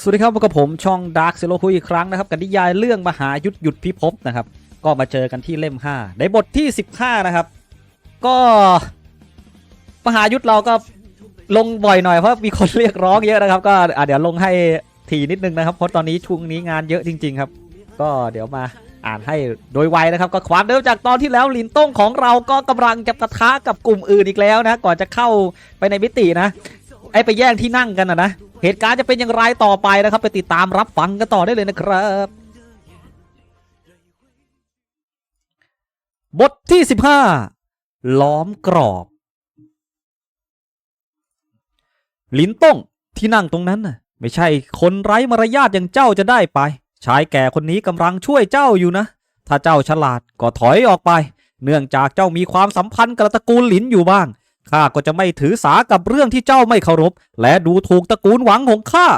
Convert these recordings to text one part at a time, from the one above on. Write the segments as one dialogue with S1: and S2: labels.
S1: สวัสดีครับพบกับผมช่อง Dark Zero คุยอีกครั้งนะครับกับนิยายเรื่องมหายุทธหยุดพิภพนะครับ ก็มาเจอกันที่เล่ม 5 ในบทที่ 15 นะครับ ก็มหายุทธเราก็ลงบ่อยหน่อยเพราะมีคนเรียกร้องเยอะนะครับ ก็อะเดี๋ยวลงให้ทีนิดนึงนะครับเพราะตอนนี้ช่วงนี้งานเยอะจริง ๆ ครับ ก็เดี๋ยวมาอ่านให้โดยไวนะครับ ก็ความเดิมจากตอนที่แล้วลินต้งของเราก็กำลังจะปะทะกับกลุ่มอื่นอีกแล้วนะ ก่อนจะเข้าไปในมิตินะไอไปแย่งที่นั่งกันนะนะ เหตุการณ์จะเป็นอย่างไรต่อไปนะครับ ไปติดตามรับฟังกันต่อได้เลยนะครับ บทที่ 15 ล้อมกรอบ ลินต้งที่นั่งตรงนั้นน่ะ ไม่ใช่คนไร้มารยาทอย่างเจ้าจะได้ไป ชายแก่คนนี้กำลังช่วยเจ้าอยู่นะ ถ้าเจ้าฉลาดก็ถอยออกไป เนื่องจากเจ้ามีความสัมพันธ์กับตระกูลหลินอยู่บ้าง ข้าก็จะไม่ถือสากับเรื่องที่เจ้าไม่เคารพ และดูถูกตระกูลหวังของข้า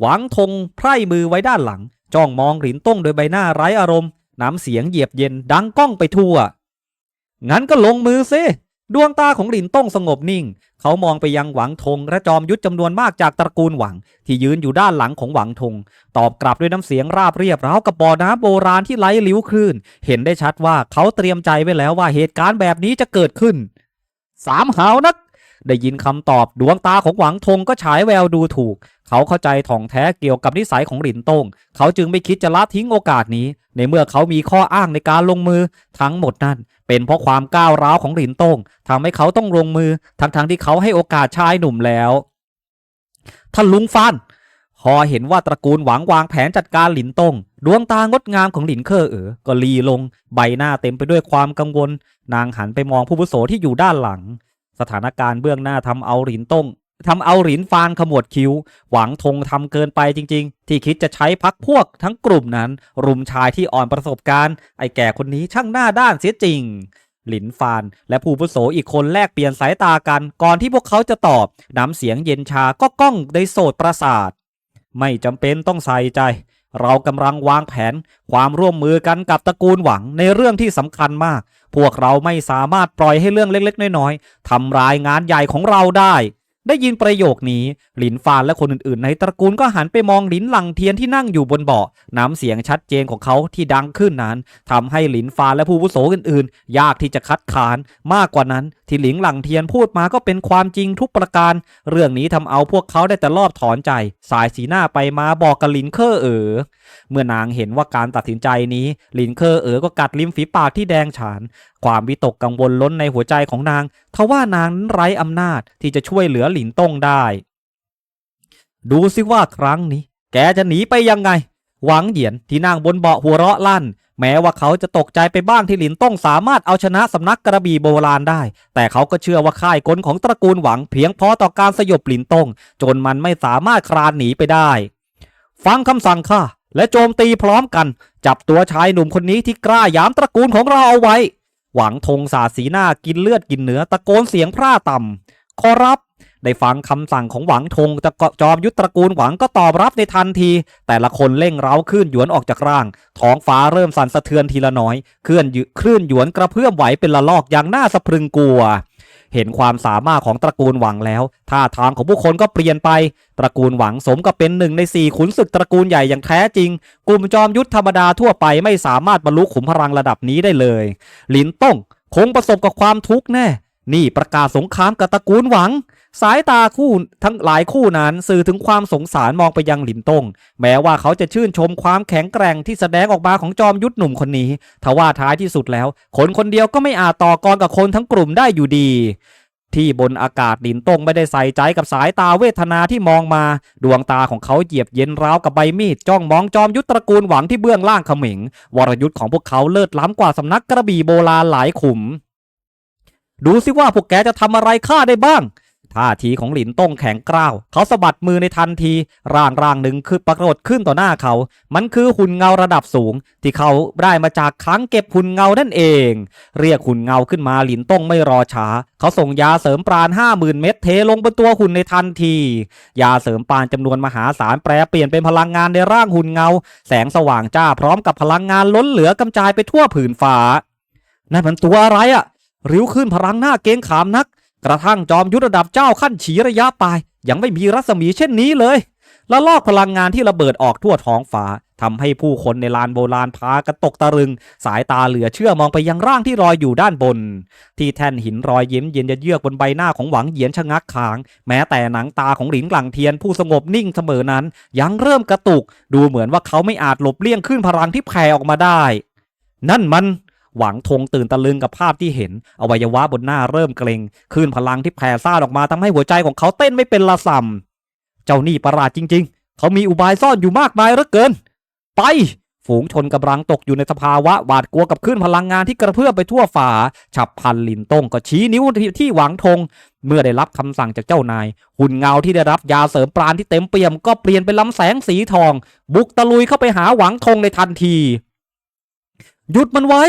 S1: หวังทงไพร่มือไว้ด้านหลัง จ้องมองหลินต้งโดยใบหน้าไร้อารมณ์ น้ำเสียงเหยียบเย็นดังก้องไปทั่ว งั้นก็ลงมือซิดวงตาของหลินต้งสงบนิ่ง เขามองไปยังหวังทงและจอมยุทธจำนวนมากจากตระกูลหวัง ที่ยืนอยู่ด้านหลังของหวังทง ตอบกลับด้วยน้ำเสียงราบเรียบราวกับบ่อน้ำโบราณที่ไหลลิ้วคลื่น เห็นได้ชัดว่าเขาเตรียมใจไว้แล้วว่าเหตุการณ์แบบนี้จะเกิดขึ้น สามหาวนัก ได้ยินคำตอบดวงตาของหวังทงก็ฉายแววดูถูก เขาเข้าใจถ่องแท้เกี่ยวกับนิสัยของหลินตงเขาจึงไม่คิดจะละทิ้งโอกาสนี้ ในเมื่อเขามีข้ออ้างในการลงมือทั้งหมดนั้น เป็นเพราะความก้าวร้าวของหลินตงทำให้เขาต้องลงมือ ทั้งๆที่เขาให้โอกาสชายหนุ่มแล้วท่านลุงฟาน พอเห็นว่าตระกูลหวังวางแผนจัดการหลินตงดวงตางดงามของหลินเคอเอ๋อก็ลีลง ใบหน้าเต็มไปด้วยความกังวล นางหันไปมองผู้บุโสที่อยู่ด้านหลัง สถานการณ์เบื้องหน้าทำเอาหลินตงทำเอาหลินฟานขมวดคิ้ว หวังธงทำเกินไปจริง ๆ ที่คิดจะใช้พักพวกทั้งกลุ่มนั้น รุมชายที่อ่อนประสบการณ์ ไอ้แก่คนนี้ช่างหน้าด้านเสียจริง หลินฟานและผู้บุโสอีกคนแลกเปลี่ยนสายตากัน ก่อนที่พวกเขาจะตอบ น้ำเสียงเย็นชาก็ก้องในโสดประสาท ไม่จำเป็นต้องใส่ใจ เรากำลังวางแผนความร่วมมือกันกับตระกูลหวังในเรื่องที่สำคัญมาก พวกเราไม่สามารถปล่อยให้เรื่องเล็กๆ น้อยๆทำรายงานใหญ่ของเราได้ ได้ยินประโยคนี้ หลินฟานและคนอื่นๆ ในตระกูลก็หันไปมองหลินหลังเทียนที่นั่งอยู่บนเบาะน้ำเสียงชัดเจนของเขาที่ดังขึ้นนั้นทำให้หลินฟานและผู้วุโสอื่นๆ ยากที่จะคัดค้าน มากกว่านั้น ที่หลิงหลังเทียนพูดมาก็เป็นความจริงทุกประการ เรื่องนี้ทำเอาพวกเขาได้แต่รอบถอนใจ สายสีหน้าไปมาบอกกับหลินเคอร์เอ๋อเมื่อนางเห็นว่าการตัดสินใจนี้หลินเคอร์เอ๋อก็กัดริมฝีปากที่แดงฉาน ความวิตกกังวลล้นในหัวใจของนางทว่านางนั้นไร้อำนาจที่จะช่วยเหลือหลินต้งได้ ดูสิว่าครั้งนี้ แกจะหนีไปยังไง หวังเหยียนที่นั่งบนเบาะหัวเราะลั่น แม้ว่าเขาจะตกใจไปบ้างที่หลินต้งสามารถเอาชนะสำนักกระบี่โบราณได้ แต่เขาก็เชื่อว่าค่ายกลของตระกูลหวังเพียงพอต่อการสยบหลินต้งจนมันไม่สามารถคลานหนีไปได้ ฟังคำสั่งข้า และโจมตีพร้อมกัน จับตัวชายหนุ่มคนนี้ที่กล้าหยามตระกูลของเราเอาไว้ หวังธงสาสีหน้ากินเลือดกินเนื้อตะโกนเสียงพร่าต่ำขอรับได้ฟังคำสั่งของหวังธงตะกจอมยุทธตระกูลหวังก็ตอบรับในทันที แต่ละคนเร่งเร้าขึ้นหยวนออกจากร่าง ท้องฟ้าเริ่มสั่นสะเทือนทีละน้อย เคลื่อนยคลื่นหยวนกระเพื่อมไหวเป็นละลอกอย่างน่าสะพรึงกลัว เห็นความสามารถของตระกูลหวังแล้วท่าทางของผู้คนก็เปลี่ยนไป ตระกูลหวังสมกับเป็นหนึ่งในสี่ขุนศึกตระกูลใหญ่อย่างแท้จริง กลุ่มจอมยุทธธรรมดาทั่วไปไม่สามารถบรรลุขุมพลังระดับนี้ได้เลย หลินต้งคงประสบกับความทุกข์แน่ นี่ประกาศสงครามกับตระกูลหวัง สายตาคู่ทั้งหลายคู่นั้นสื่อถึงความสงสารมองไปยังหลินตงแม้ว่าเขาจะชื่นชมความแข็งแกร่งที่แสดงออกมาของจอมยุทธหนุ่มคนนี้ทว่าท้ายที่สุดแล้ว คนคนเดียวก็ไม่อาจต่อกรกับคนทั้งกลุ่มได้อยู่ดี ที่บนอากาศหลินตงไม่ได้ใส่ใจกับสายตาเวทนาที่มองมา ดวงตาของเขาเหยียบเย็นราวกับใบมีดจ้องมองจอมยุทธตระกูลหวังที่เบื้องล่างเขม็งวรยุทธ์ของพวกเขาเลิศล้ำกว่าสำนักกระบี่โบราณหลายขุม ดูสิว่าพวกแกจะทำอะไรข้าได้บ้าง ท่าทีของหลินต้งแข็งกร้าว เขาสะบัดมือในทันที ร่างร่างหนึ่งคือปรากฏขึ้นต่อหน้าเขา มันคือหุ่นเงาระดับสูง ที่เขาได้มาจากครั้งเก็บหุ่นเงานั่นเอง เรียกหุ่นเงาขึ้นมาหลินต้งไม่รอช้า เขาส่งยาเสริมปราณห้าหมื่นเม็ดเทลงบนตัวหุ่นในทันที ยาเสริมปราณจำนวนมหาศาลแปรเปลี่ยนเป็นพลังงานในร่างหุ่นเงา แสงสว่างจ้าพร้อมกับพลังงานล้นเหลือกำจายไปทั่วผืนฟ้านั่นมันตัวอะไรอะริ้วขึ้นพลังหน้าเกงขามนัก กระทั่งจอมยุทธระดับเจ้าขั้นฉีระยะปลาย ยังไม่มีรัศมีเช่นนี้เลย และลอกพลังงานที่ระเบิดออกทั่วท้องฟ้าทำให้ผู้คนในลานโบราณพากันตกตะลึง สายตาเหลือเชื่อมองไปยังร่างที่ลอยอยู่ด้านบน ที่แท่นหินรอยยิ้มเย็นเยือกบนใบหน้าของหวังเหยียนชะงักขาง แม้แต่หนังตาของหลิงหลังเทียนผู้สงบนิ่งเสมอนั้น ยังเริ่มกระตุก ดูเหมือนว่าเขาไม่อาจหลบเลี่ยงขึ้นพลังที่แผ่ออกมาได้ นั่นมัน หวังทงตื่นตะลึงกับภาพที่เห็น อวัยวะบนหน้าเริ่มเกร็งคลื่นพลังที่แผ่ซ่านออกมาทำให้หัวใจของเขาเต้นไม่เป็นละส่ำเจ้านี่ประหลาดจริง ๆ เขามีอุบายซ่อนอยู่มากมายเหลือเกิน ไป ฝูงชนกำลังตกอยู่ในสภาวะหวาดกลัวกับคลื่นพลังงานที่กระเพื่อมไปทั่วฝ่า ฉับพันลินต้งก็ชี้นิ้วที่ที่หวังทง เมื่อได้รับคำสั่งจากเจ้านาย หุ่นเงาที่ได้รับยาเสริมปราณที่เต็มเปี่ยมก็เปลี่ยนเป็นลำแสงสีทอง บุกตะลุยเข้าไปหาหวังทงในทันที หยุดมันไว้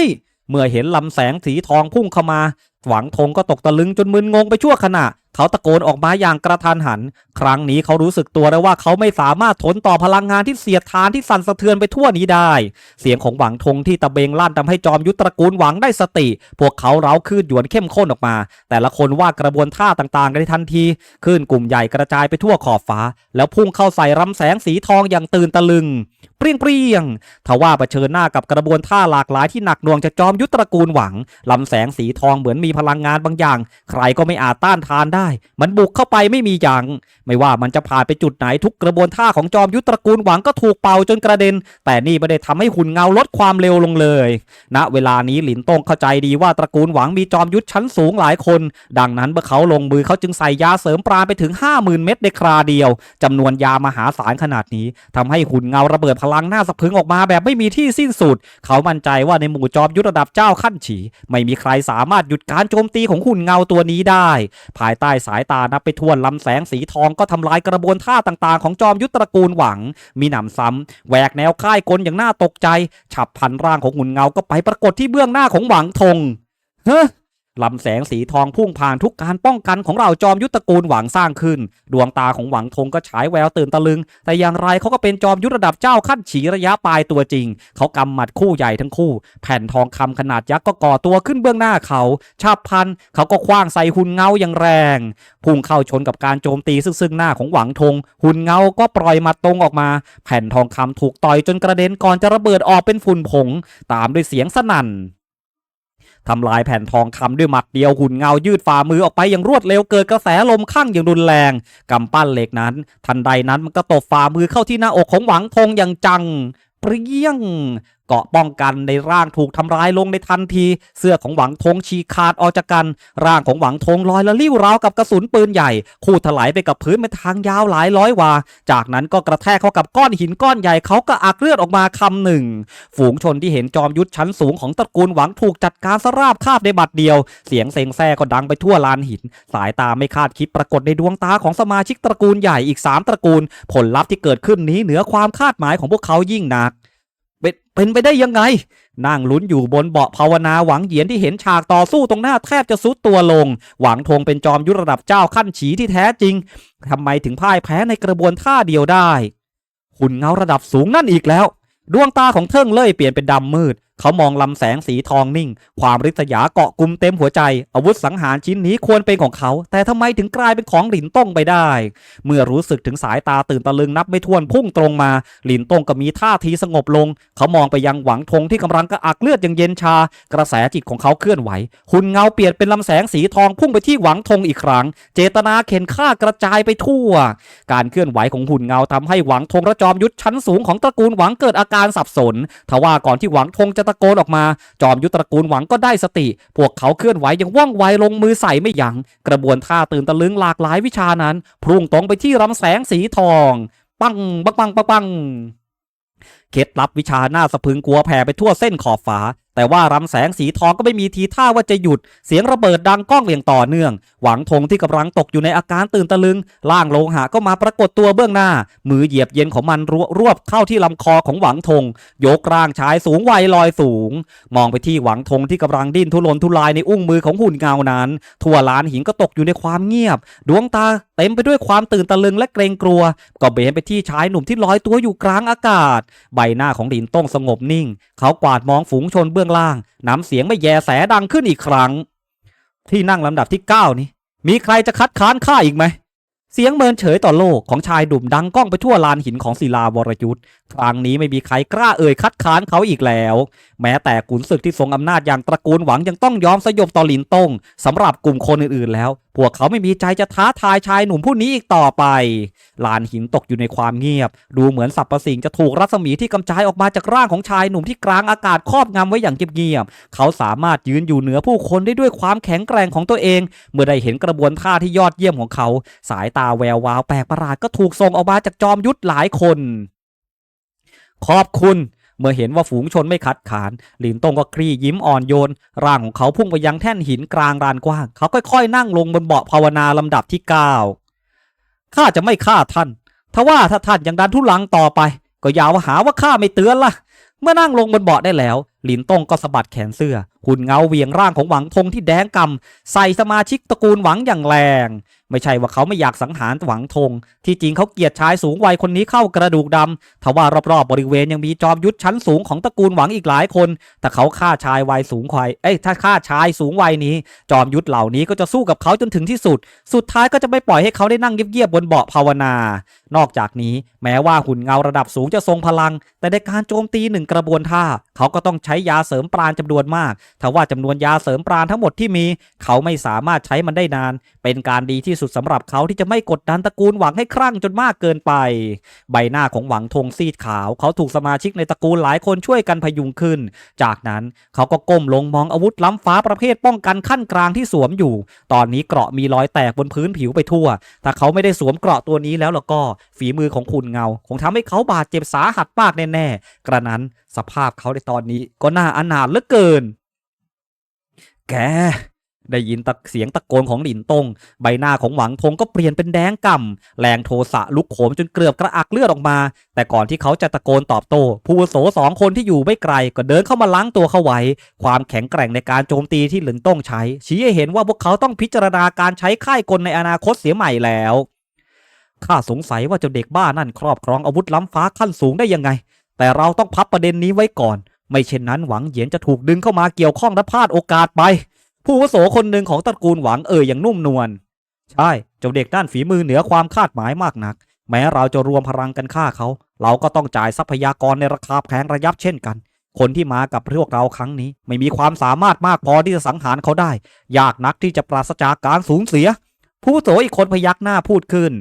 S1: เมื่อเห็นลำแสงสีทองพุ่งเข้ามาหวังทงก็ตกตะลึงจนมึนงงไปชั่วขณะ เขาตะโกนออกมาอย่างกระทันหัน ครั้งนี้เขารู้สึกตัวแล้วว่าเขาไม่สามารถทนต่อพลังงานที่เสียดทานที่สั่นสะเทือนไปทั่วนี้ได้ เสียงของหวังทงที่ตะเบงลั่นทำให้จอมยุทธตระกูลหวังได้สติ พวกเขาเร้าคลื่นหยวนเข้มข้นออกมา แต่ละคนว่ากระบวนท่าต่างๆกันในทันทีคลื่นกลุ่มใหญ่กระจายไปทั่วขอบฟ้า แล้วพุ่งเข้าใส่รำแสงสีทองอย่างตื่นตะลึง เปรี้ยงเปรี้ยงทว่าเผชิญหน้ากับกระบวนท่าหลากหลายที่หนักหน่วงจากจอมยุทธตระกูลหวังลำแสงสีทองเหมือนมีพลังงานบางอย่าง ใครก็ไม่อาจต้านทานได้ มันบุกเข้าไปไม่มีอย่าง ไม่ว่ามันจะผ่านไปจุดไหนทุกกระบวนท่าของจอมยุทธตระกูลหวังก็ถูกเป่าจนกระเด็น แต่นี่ไม่ได้ทำให้หุ่นเงาลดความเร็วลงเลยณเวลานี้หลินตงเข้าใจดีว่าตระกูลหวังมีจอมยุทธชั้นสูงหลายคน ดังนั้นเมื่อเขาลงมือเขาจึงใส่ยาเสริมปราณไปถึง 50,000 เม็ดในคราเดียวจำนวนยามหาศาลขนาดนี้ทำให้หุ่นเงาระเบิดพลังหน้าสะพึงออกมาแบบไม่มีที่สิ้นสุด เขามั่นใจว่าในหมู่จอมยุทธระดับเจ้าขั้นฉี ไม่มีใครสามารถหยุดการโจมตีของหุ่นเงาตัวนี้ได้ ภายใต้สายตานับไปทั่วลำแสงสีทองก็ทำลายกระบวนท่าต่างๆ ของจอมยุทธตระกูลหวัง มีหนำซ้ำแหวกแนวค่ายกลอย่างน่าตกใจ ฉับพันร่างของหุ่นเงาก็ไปปรากฏที่เบื้องหน้าของหวังทงเฮ้ ลำแสงสีทองพุ่งผ่านทุกการป้องกันของเราจอมยุทธกูลหวังสร้างขึ้น ดวงตาของหวังทงก็ฉายแววตื่นตะลึง แต่อย่างไรเขาก็เป็นจอมยุทธระดับเจ้าขั้นฉีระยะปลายตัวจริง เขากำหมัดคู่ใหญ่ทั้งคู่ แผ่นทองคำขนาดยักษ์ก็ก่อตัวขึ้นเบื้องหน้าเขา ชาบพันเขาก็คว้างใส่หุ่นเงาอย่างแรง พุ่งเข้าชนกับการโจมตีซึ่งซึ่งหน้าของหวังทงหุ่นเงาก็ปล่อยมัดตรงออกมา แผ่นทองคำถูกต่อยจนกระเด็นก่อนจะระเบิดออกเป็นฝุ่นผง ตามด้วยเสียงสนั่น ทำลายแผ่นทองคำด้วยหมัดเดียวหุ่นเงายืดฝ่ามือออกไปอย่างรวดเร็วเกิดกระแสลมข้างอย่างรุนแรงกำปั้นเหล็กนั้น ทันใดนั้นมันก็ตบฝ่ามือเข้าที่หน้าอกของหวังทงอย่างจังเปรี้ยง เกาะป้องกันในร่างถูกทำร้ายลงในทันที เสื้อของหวังทงฉีกขาดออกจากกัน ร่างของหวังทงลอยละลิ้วราวกับกระสุนปืนใหญ่ คูดถลายไปกับพื้นเป็นทางยาวหลายร้อยวา จากนั้นก็กระแทกเข้ากับก้อนหินก้อนใหญ่เขาก็อักเลือดออกมาคำหนึ่ง ฝูงชนที่เห็นจอมยุทธชั้นสูงของตระกูลหวังถูกจัดการสราบคาบในบัดเดียว เสียงเซ็งแซ่ก็ดังไปทั่วลานหิน สายตาไม่คาดคิดปรากฏในดวงตาของสมาชิกตระกูลใหญ่อีก 3 ตระกูล ผลลัพธ์ที่เกิดขึ้นนี้เหนือความคาดหมายของพวกเขายิ่งหนัก เป็นเป็นไปได้ยังไง นั่งลุ้นอยู่บนเบาะภาวนาหวังเหยียนที่เห็นฉากต่อสู้ตรงหน้าแทบจะซุดตัวลง หวังทงเป็นจอมยุทธระดับเจ้าขั้นฉีที่แท้จริงทำไมถึงพ่ายแพ้ในกระบวนท่าเดียวได้หุ่นเงาระดับสูงนั่นอีกแล้ว ดวงตาของเทิงเล่ยเปลี่ยนเป็นดำมืด เขามองลำแสงสีทองนิ่ง ความริษยาเกาะกลุ่มเต็มหัวใจ อาวุธสังหารชิ้นนี้ควรเป็นของเขา แต่ทำไมถึงกลายเป็นของหลินต้งไปได้ เมื่อรู้สึกถึงสายตาตื่นตะลึงนับไม่ถ้วนพุ่งตรงมา หลินต้งก็มีท่าทีสงบลง เขามองไปยังหวังทงที่กำลังกระอักเลือดอย่างเย็นชา กระแสจิตของเขาเคลื่อนไหว หุ่นเงาเปลี่ยนเป็นลำแสงสีทองพุ่งไปที่หวังทงอีกครั้ง เจตนาเข็นฆ่ากระจายไปทั่ว การเคลื่อนไหวของหุ่นเงาทำให้หวังทงและจอมยุทธชั้นสูงของตระกูลหวังเกิดอาการสับสน ทว่าก่อนที่หวังทงจะตะโกนออกมา จอมยุทธตระกูลหวังก็ได้สติ พวกเขาเคลื่อนไหวอย่างว่องไวลงมือใส่ไม่ยัง้งกระบวนท่าตื่นตะลึงหลากหลายวิชานั้นพุ่งตรงไปที่ลำแสงสีทอง ปังปังปังปังปังเคล็ดลับวิชาหน้าสะพึงกลัวแผ่ไปทั่วเส้นขอบฟ้าแต่ว่ารำแสงสีทองก็ไม่มีทีท่าว่าจะหยุด เสียงระเบิดดังก้องอย่างต่อเนื่อง หวังธงที่กำลังตกอยู่ในอาการตื่นตะลึง ล่างโลหะก็มาปรากฏตัวเบื้องหน้า มือเหยียบเย็นของมันรวรวบเข้าที่ลำคอของหวังธงยกร่างชายสูงวัยลอยสูง มองไปที่หวังธงที่กำลังดิ้นทุรนทุรายในอุ้งมือของหุ่นเงานั้น ทั่วลานหินก็ตกอยู่ในความเงียบ ดวงตาเต็มไปด้วยความตื่นตะลึงและเกรงกลัว ก็เบนไปที่ชายหนุ่มที่ลอยตัวอยู่กลางอากาศใบหน้าของหลินต้องสงบนิ่ง เขากวาดมองฝูงชนเบื้องล่าง น้ำเสียงไม่แยแสดังขึ้นอีกครั้ง ที่นั่งลำดับที่ 9 นี้ มีใครจะคัดค้านข้าอีกไหม เสียงเมินเฉยต่อโลกของชายดุ่มดังก้องไปทั่วลานหินของศิลาวรยุทธ์ครั้งนี้ไม่มีใครกล้าเอ่ยคัดค้านเขาอีกแล้ว แม้แต่ขุนศึกที่ทรงอำนาจอย่างตระกูลหวังยังต้องยอมสยบต่อหลินตงสำหรับกลุ่มคนอื่นๆแล้ว พวกเขาไม่มีใจจะท้าทายชายหนุ่มผู้นี้อีกต่อไป ลานหินตกอยู่ในความเงียบ ดูเหมือนสรรพสิ่งจะถูกรัศมีที่กำจายออกมาจากร่างของชายหนุ่มที่กลางอากาศครอบงำไว้อย่างเงียบๆเขาสามารถยืนอยู่เหนือผู้คนได้ด้วยความแข็งแกร่งของตัวเอง เมื่อได้เห็นกระบวนท่าที่ยอดเยี่ยมของเขาสายตาแวววาวแปลกประหลาดก็ถูกส่งออกมาจากจอมยุทธหลายคน ขอบคุณเมื่อเห็นว่าฝูงชนไม่ขัดขาน หลินตงก็คลี่ยิ้มอ่อนโยน ร่างของเขาพุ่งไปยังแท่นหินกลางลานกว้าง เขาค่อยๆ นั่งลงบนเบาะภาวนาลำดับที่เก้าข้าจะไม่ฆ่าท่านทว่าถ้าท่านยังดันทุลังต่อไป ก็อย่าว่าหาว่าข้าไม่เตือนล่ะ เมื่อนั่งลงบนเบาะได้แล้ว หลินตงก็สะบัดแขนเสื้อหุ่นเงาเวียงร่างของหวังทงที่แดงกำใส่สมาชิกตระกูลหวังอย่างแรง ไม่ใช่ว่าเขาไม่อยากสังหารหวังทง ที่จริงเขาเกลียดชายสูงวัยคนนี้เข้ากระดูกดำทว่ารอบๆบริเวณยังมีจอมยุทธชั้นสูงของตระกูลหวังอีกหลายคน แต่เขาฆ่าชายวัยสูงวัยเอ้ยถ้าฆ่าชายสูงวัยนี้ จอมยุทธเหล่านี้ก็จะสู้กับเขาจนถึงที่สุด สุดท้ายก็จะไม่ปล่อยให้เขาได้นั่งเงียบๆบนเบาะภาวนานอกจากนี้แม้ว่าหุ่นเงาระดับสูงจะทรงพลัง แต่ในการโจมตีหนึ่งกระบวนท่า เขาก็ต้องใช้ยาเสริมปราณจำนวนมากทว่าจำนวนยาเสริมปราณทั้งหมดที่มี เขาไม่สามารถใช้มันได้นาน เป็นการดีที่สุดสำหรับเขาที่จะไม่กดดันตระกูลหวังให้ครั่งจนมากเกินไป ใบหน้าของหวังทงซีดขาว เขาถูกสมาชิกในตระกูลหลายคนช่วยกันพยุงขึ้น จากนั้นเขาก็ก้มลงมองอาวุธล้ำฟ้าประเภทป้องกันขั้นกลางที่สวมอยู่ ตอนนี้เกราะมีรอยแตกบนพื้นผิวไปทั่ว ถ้าเขาไม่ได้สวมเกราะตัวนี้แล้วล่ะก็ ฝีมือของคุณเงา คงทำให้เขาบาดเจ็บสาหัสมากแน่ๆ กระนั้นสภาพเขาในตอนนี้ก็น่าอนาถเหลือเกิน แก ได้ยินตะเสียงตะโกนของหลินตง ใบหน้าของหวังทงก็เปลี่ยนเป็นแดงก่ำแรงโทสะลุกโขมจนเกือบกระอักเลือดออกมา แต่ก่อนที่เขาจะตะโกนตอบโต้ ผู้โสสองคนที่อยู่ไม่ไกลก็เดินเข้ามาล้างตัวเขาไว้ ความแข็งแกร่งในการโจมตีที่หลินตงใช้ ชี้ให้เห็นว่าพวกเขาต้องพิจารณาการใช้ค่ายกลในอนาคตเสียใหม่แล้วข้าสงสัยว่าเจ้าเด็กบ้านั่นครอบครองอาวุธล้ำฟ้าขั้นสูงได้ยังไง แต่เราต้องพับประเด็นนี้ไว้ก่อน ไม่เช่นนั้นหวังเหยียนจะถูกดึงเข้ามาเกี่ยวข้องและพลาดโอกาสไป ผู้วุโสคนหนึ่งของตระกูลหวังเอ่ยอย่างนุ่มนวลใช่เจ้าเด็กด้านฝีมือเหนือความคาดหมายมากนัก แม้เราจะรวมพลังกันฆ่าเขา เราก็ต้องจ่ายทรัพยากรในราคาแพงระยับเช่นกัน คนที่มากับพวกเราครั้งนี้ ไม่มีความสามารถมากพอที่จะสังหารเขาได้ ยากนักที่จะปราศจากการสูญเสีย ผู้โสอีกคนพยักหน้าพูดขึ้น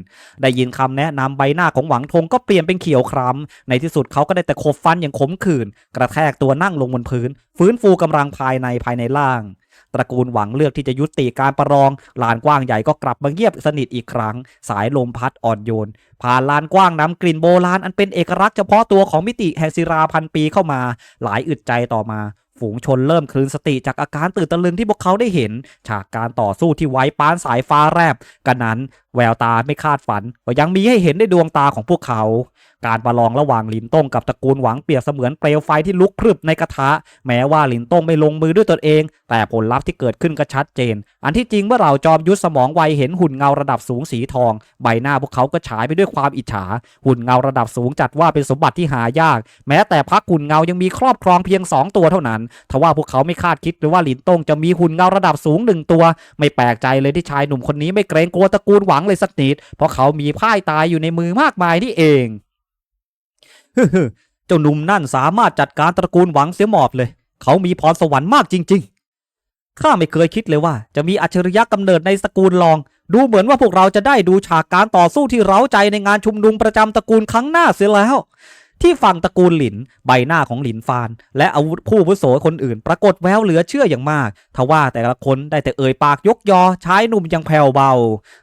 S1: ได้ยินคำแนะนำใบหน้าของหวังทงก็เปลี่ยนเป็นเขียวคล้ำในที่สุดเขาก็ได้แต่ขบฟันอย่างขมขื่นกระแทกตัวนั่งลงบนพื้น ฟื้นฟูกำลังภายในภายในล่างตระกูลหวังเลือกที่จะยุติการประลอง ลานกว้างใหญ่ก็กลับมาเงียบสนิทอีกครั้ง สายลมพัดอ่อนโยน ผ่านลานกว้างนำกลิ่นโบราณอันเป็นเอกลักษณ์เฉพาะตัวของมิติแห่งศิราพันปีเข้ามา หลายอึดใจต่อมา ฝูงชนเริ่มคลืนสติจากอาการตื่นตะลึงที่พวกเขาได้เห็น ฉากการต่อสู้ที่ไว้ปานสายฟ้าแรบกันนั้น แววตาไม่คาดฝันก็ยังมีให้เห็นในดวงตาของพวกเขา การประลองระหว่างหลินต้งกับตระกูลหวังเปรียบเสมือนเปลวไฟที่ลุกพรึบในกระทะ แม้ว่าหลินต้งไม่ลงมือด้วยตนเอง แต่ผลลัพธ์ที่เกิดขึ้นก็ชัดเจน อันที่จริงเมื่อเราจอมยุทธสมองไวเห็นหุ่นเงาระดับสูงสีทอง ใบหน้าพวกเขาก็ฉายไปด้วยความอิจฉา หุ่นเงาระดับสูงจัดว่าเป็นสมบัติที่หายาก แม้แต่พักหุ่นเงายังมีครอบครองเพียง 2 ตัวเท่านั้นทว่าพวกเขาไม่คาดคิดเลยว่าหลินต้งจะมีหุ่นเงาระดับสูงหนึ่งตัว ไม่แปลกใจเลยที่ชายหนุ่มคนนี้ไม่เกรงกลัวตระกูลหวังเลยสักนิด เพราะเขามีพ่ายตายอยู่ในมือมากมายนี่เองเจ้าหนุ่มนั่นสามารถจัดการตระกูลหวังเสียหมอบเลย เขามีพรสวรรค์มากจริง ๆ ข้าไม่เคยคิดเลยว่า จะมีอัจฉริยะกำเนิดในตระกูลลอง ดูเหมือนว่าพวกเราจะได้ดูฉากการต่อสู้ที่เร้าใจในงานชุมนุมประจำตระกูลครั้งหน้าเสียแล้ว ที่ฝั่งตระกูลหลิน ใบหน้าของหลินฟาน และอาวุธผู้วุโสคนอื่น ปรากฏแววเหลือเชื่ออย่างมาก ทว่าแต่ละคนได้แต่เอ่ยปากยกยอใชายหนุ่มยังแผ่วเบา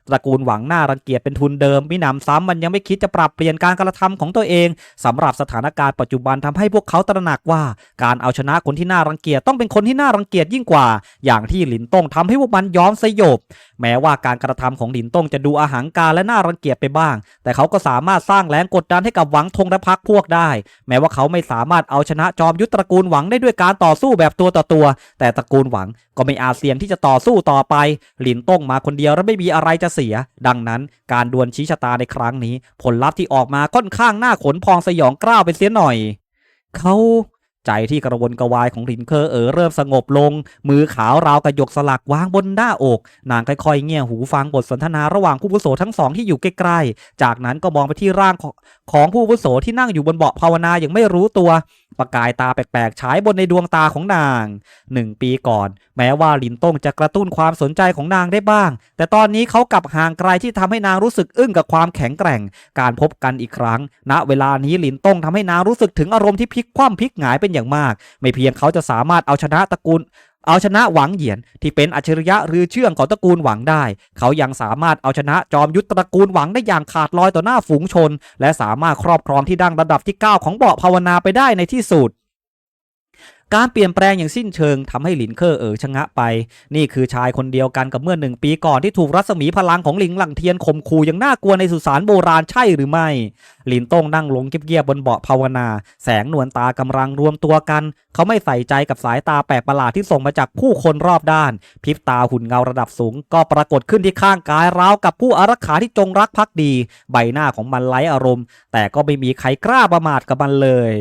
S1: ตระกูลหวังหน้ารังเกียจเป็นทุนเดิมมิหนำซ้ำมันยังไม่คิดจะปรับเปลี่ยนการกระทำของตัวเองสำหรับสถานการณ์ปัจจุบันทำให้พวกเขาตระหนักว่า การเอาชนะคนที่น่ารังเกียจต้องเป็นคนที่น่ารังเกียจยิ่งกว่า อย่างที่หลินต้งทำให้พวกมันยอมสยบ แม้ว่าการกระทำของหลินต้งจะดูอาหังการและน่ารังเกียจไปบ้าง แต่เขาก็สามารถสร้างแรงกดดันให้กับหวังทงและพักพวกได้ แม้ว่าเขาไม่สามารถเอาชนะจอมยุทธตระกูลหวังได้ด้วยการต่อสู้แบบตัวต่อตัว แต่ตระกูลหวังก็ไม่อาจเสี่ยงที่จะต่อสู้ต่อไป หลินต้งมาคนเดียวและไม่มีอะไรจะเสีย ดังนั้นการดวลชี้ชะตาในครั้งนี้ ผลลัพธ์ที่ออกมาค่อนข้างน่าขนพองสยองกล้าวไปเสียหน่อย เขา ใจที่กระวนกระวายของหลินเคอเออเริ่มสงบลง มือขาวราวกระหยกสลักวางบนหน้าอก นางค่อยๆเงี่ยหูฟังบทสนทนาระหว่างผู้วุโสทั้งสองที่อยู่ใกล้ๆ จากนั้นก็มองไปที่ร่างของผู้วุโสที่นั่งอยู่บนเบาะภาวนาอย่างไม่รู้ตัว ประกายตาแปลกๆฉายบนในดวงตาของนางหนึ่งปีก่อน แม้ว่าลินต้งจะกระตุ้นความสนใจของนางได้บ้าง แต่ตอนนี้เขากลับห่างไกลที่ทำให้นางรู้สึกอึ้งกับความแข็งแกร่ง การพบกันอีกครั้ง ณเวลานี้ลินต้งทำให้นางรู้สึกถึงอารมณ์ที่พลิกคว่ำพลิกหงายเป็นอย่างมาก ไม่เพียงเขาจะสามารถเอาชนะตระกูล เอาชนะหวังเหยียนที่เป็นอัจฉริยะหรือเชื่องของตระกูลหวังได้ เขายังสามารถเอาชนะจอมยุทธตระกูลหวังได้อย่างขาดลอยต่อหน้าฝูงชน และสามารถครอบครองที่ดั้งระดับที่ 9 ของเบาะภาวนาไปได้ในที่สุด การเปลี่ยนแปลงอย่างสิ้นเชิงทำให้หลินเคอเอ๋อชะงะไป นี่คือชายคนเดียวกันกับเมื่อหนึ่งปีก่อนที่ถูกรัศมีพลังของหลิงหลังเทียนข่มขู่อย่างน่ากลัวในสุสานโบราณใช่หรือไม่ หลินต้งนั่งลงเงียบๆบนเบาะภาวนา แสงนวลตากำลังรวมตัวกัน เขาไม่ใส่ใจกับสายตาแปลกประหลาดที่ส่งมาจากผู้คนรอบด้าน พริบตาหุ่นเงาระดับสูง ก็ปรากฏขึ้นที่ข้างกายราวกับผู้อารักขาที่จงรักภักดี ใบหน้าของมันไร้อารมณ์ แต่ก็ไม่มีใครกล้าประมาทกับมันเลย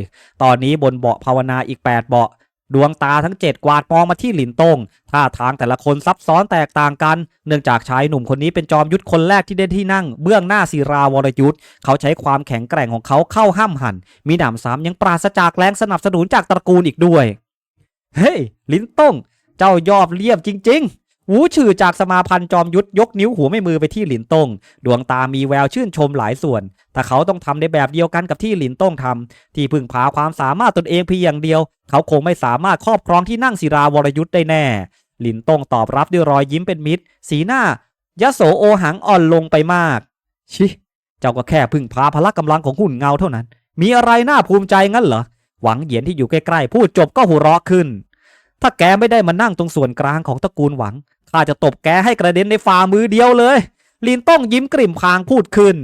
S1: ตอนนี้บนเบาะภาวนาอีก 8 เบาะ ดวงตาทั้ง 7 กวาดมองมาที่หลินตงท่าทางแต่ละคนซับซ้อนแตกต่างกัน เนื่องจากชายหนุ่มคนนี้เป็นจอมยุทธคนแรกที่ได้ที่นั่ง เบื้องหน้าศิราวรยุทธ์เขาใช้ความแข็งแกร่งของเขาเข้าห้ามหัน มีหนำซ้ำยังปราศจากแรงสนับสนุนจากตระกูลอีกด้วย เฮ้ย ลินตงเจ้ายอดเลี่ยมจริง ๆ หูชื่อจากสมาพันธ์จอมยุทธยกนิ้วหัวไม่มือไปที่หลินตงดวงตามีแววชื่นชมหลายส่วน แต่เขาต้องทำในแบบเดียวกันกับที่หลินตงทำที่พึ่งพาความสามารถตนเองเพียงอย่างเดียว เขาคงไม่สามารถครอบครองที่นั่งศิราวรยุทธ์ได้แน่ หลินตงตอบรับด้วยรอยยิ้มเป็นมิตร สีหน้ายโสโอหังอ่อนลงไปมาก ชิ เจ้าก็แค่พึ่งพาพละกำลังของหุ่นเงาเท่านั้น มีอะไรน่าภูมิใจงั้นเหรอหวังเหยียนที่อยู่ใกล้ๆพูดจบก็หัวเราะขึ้น ถ้าแกไม่ได้มานั่งตรงส่วนกลางของตระกูลหวังข้าจะตบแกให้กระเด็นในฝ่ามือเดียวเลย ลินต้งยิ้มกลิ่มพางพูดขึ้น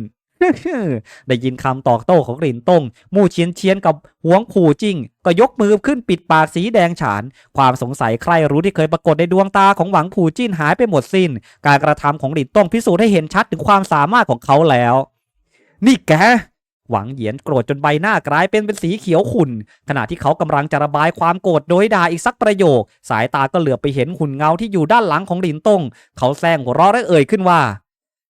S1: ได้ยินคำตอบโต้ของหลินต้งมู่เชียนเชียนกับหวงผู่จิ้ง ก็ยกมือขึ้นปิดปากสีแดงฉาน ความสงสัยใครรู้ที่เคยปรากฏในดวงตาของหวังผู่จิ้นหายไปหมดสิ้น การกระทำของหลินต้งพิสูจน์ให้เห็นชัดถึงความสามารถของเขาแล้ว นี่แก หวังเหยียนโกรธจนใบหน้ากลายเป็นเป็นสีเขียวขุ่น ขณะที่เขากำลังจะระบายความโกรธโดยด่าอีกสักประโยค สายตาก็เหลือบไปเห็นหุ่นเงาที่อยู่ด้านหลังของหลินตงเขาแซงหัวเราะและเอ่ยขึ้นว่า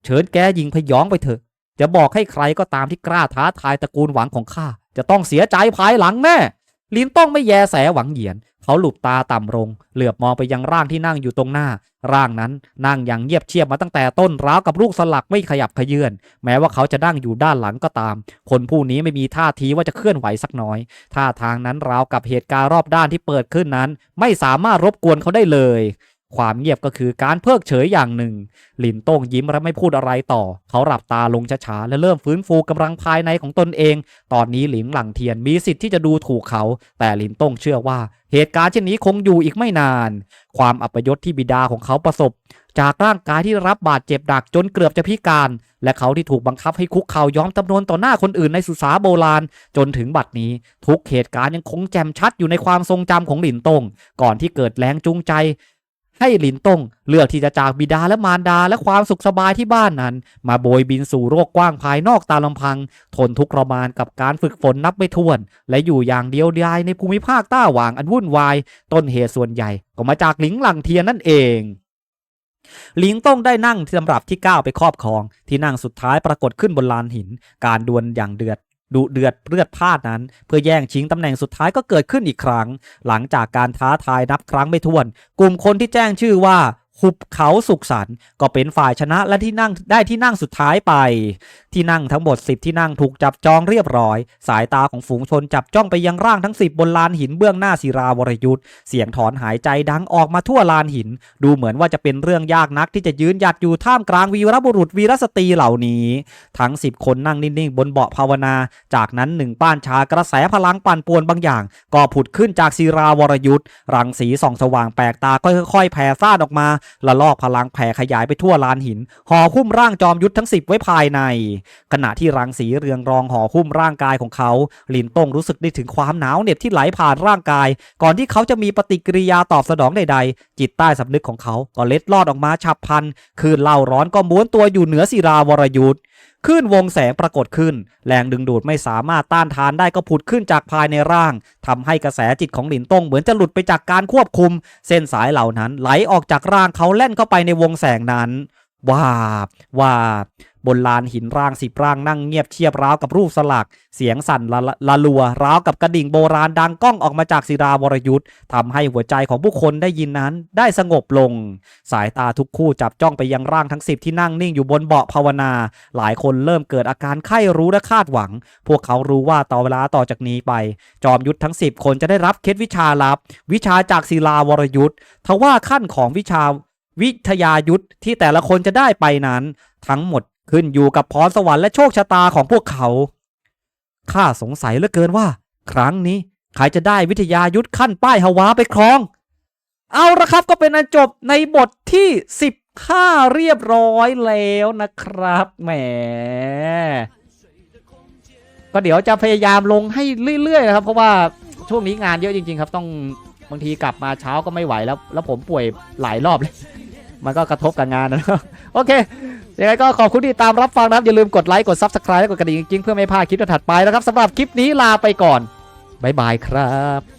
S1: เชิญแกยิงพยองไปเถอะ จะบอกให้ใครก็ตามที่กล้าท้าทายตระกูลหวังของข้าจะต้องเสียใจภายหลังแน่ลินต้องไม่แยแสหวังเหยียน เขาหลุบตาต่ำลง เหลือบมองไปยังร่างที่นั่งอยู่ตรงหน้า ร่างนั้นนั่งอย่างเงียบเชียบมาตั้งแต่ต้นร้าวกับลูกสลักไม่ขยับขยื่นแม้ว่าเขาจะนั่งอยู่ด้านหลังก็ตาม คนผู้นี้ไม่มีท่าทีว่าจะเคลื่อนไหวสักน้อยท่าทางนั้นราวกับเหตุการณ์รอบด้านที่เปิดขึ้นนั้น ไม่สามารถรบกวนเขาได้เลย ความเงียบก็คือการเพิกเฉยอย่างหนึ่งลินโต้งยิ้มและไม่พูดอะไรต่อ เขาหลับตาลงช้าๆและเริ่มฟื้นฟูกำลังภายในของตนเอง ตอนนี้หลิงหลังเทียนมีสิทธิ์ที่จะดูถูกเขา แต่ลินโต้งเชื่อว่า เหตุการณ์เช่นนี้คงอยู่อีกไม่นาน ความอัปยศที่บิดาของเขาประสบ จากร่างกายที่รับบาดเจ็บดักจนเกือบจะพิการ และเขาที่ถูกบังคับให้คุกเข่ายอมจำนวนต่อหน้าคนอื่นในสุสาโบราณ จนถึงบัดนี้ ทุกเหตุการณ์ยังคงแจ่มชัดอยู่ในความทรงจำของหลินตงก่อนที่เกิดแรงจูงใจ ให้หลินตงเลือกที่จะจากบิดาและมารดาและความสุขสบายที่บ้านนั้น มาโบยบินสู่โลกกว้างภายนอกตามลำพัง ทนทุกข์ทรมานกับการฝึกฝนนับไม่ถ้วน และอยู่อย่างเดียวดายในภูมิภาคต้าหว่างอันวุ่นวาย ต้นเหตุส่วนใหญ่ ก็มาจากหลิงหลังเทียนนั่นเองหลิงต้องได้นั่งที่ลำดับที่ 9 ไปครอบครอง ที่นั่งสุดท้ายปรากฏขึ้นบนลานหิน การดวลอย่างเดือด ดุเดือดเลือดพลาดนั้น เพื่อแย่งชิงตำแหน่งสุดท้ายก็เกิดขึ้นอีกครั้ง หลังจากการท้าทายนับครั้งไม่ถ้วน กลุ่มคนที่แจ้งชื่อว่า หุบเขาสุขสันต์ก็เป็นฝ่ายชนะและที่นั่งได้ที่นั่งสุดท้ายไป ที่นั่งทั้งหมด 10 ที่นั่งถูกจับจองเรียบร้อย สายตาของฝูงชนจับจ้องไปยังร่างทั้ง 10 บนลานหินเบื้องหน้าศิราวรยุทธ์เสียงถอนหายใจดังออกมาทั่วลานหิน ดูเหมือนว่าจะเป็นเรื่องยากนักที่จะยืนหยัดอยู่ท่ามกลางวีรบุรุษวีรสตรีเหล่านี้ ทั้ง 10 คนนั่งนิ่งๆ บนเบาะภาวนา จากนั้นหนึ่งป้านชากระแสพลังปั่นป่วนบางอย่าง ก็ผุดขึ้นจากศิราวรยุทธ์รังสีส่องสว่างแปลกตาค่อยๆแผ่ซ่านออกมาละลอกพลังแผ่ขยายไปทั่วลานหินห่อหุ้มร่างจอมยุทธทั้ง 10 ไว้ภายใน ขณะที่รังสีเรืองรองห่อหุ้มร่างกายของเขา หลินต้งรู้สึกได้ถึงความหนาวเหน็บที่ไหลผ่านร่างกาย ก่อนที่เขาจะมีปฏิกิริยาตอบสนองใดๆ จิตใต้สำนึกของเขาก็เล็ดลอดออกมาฉับพลันคืนเล่าร้อนก็ม้วนตัวอยู่เหนือศิราวรยุทธ คลื่นวงแสงปรากฏขึ้น แรงดึงดูดไม่สามารถต้านทานได้ก็ผุดขึ้นจากภายในร่างทำให้กระแสจิตของหลินต้งเหมือนจะหลุดไปจากการควบคุม เส้นสายเหล่านั้นไหลออกจากร่างเขาแล่นเข้าไปในวงแสงนั้น วาบวาบ บนลานหินร่างสิบร่างนั่งเงียบเชียบร้าวกับรูปสลัก เสียงสั่นละละละลัว ร้าวกับกระดิ่งโบราณดังก้องออกมาจากศิราวรยุทธ์ทำให้หัวใจของผู้คนได้ยินนั้นได้สงบลง สายตาทุกคู่จับจ้องไปยังร่างทั้งสิบที่นั่งนิ่งอยู่บนเบาะภาวนา หลายคนเริ่มเกิดอาการไข้รู้และคาดหวัง พวกเขารู้ว่าต่อเวลาต่อจากนี้ไป จอมยุทธทั้ง 10 คนจะได้รับเคล็ดวิชาลับ วิชาจากศิลาวรยุทธ์ทว่าขั้นของวิชาวิทยายุทธที่แต่ละคนจะได้ไปนั้น ทั้งหมด ขึ้นอยู่กับพรสวรรค์และโชคชะตาของพวกเขา ข้าสงสัยเหลือเกินว่า ครั้งนี้ใครจะได้วิทยายุทธขั้นป้ายฮาวาไปครอง เอาละครับก็เป็นอันจบในบทที่ 15 เรียบร้อยแล้วนะครับแหมก็เดี๋ยวจะพยายามลงให้เรื่อยๆนะครับ เพราะว่าช่วงนี้งานเยอะจริง ๆ ครับ ต้องบางทีกลับมาเช้าก็ไม่ไหวแล้ว แล้วผมป่วยหลายรอบเลย มันก็กระทบกับงานนะครับโอเคยังไงก็ขอบคุณที่ตามรับฟังนะครับ อย่าลืมกดไลค์กด Subscribe และกดกระดิ่งจริงเพื่อไม่พลาดคลิปถัดไปนะครับสำหรับคลิปนี้ลาไปก่อนบ๊ายบายครับ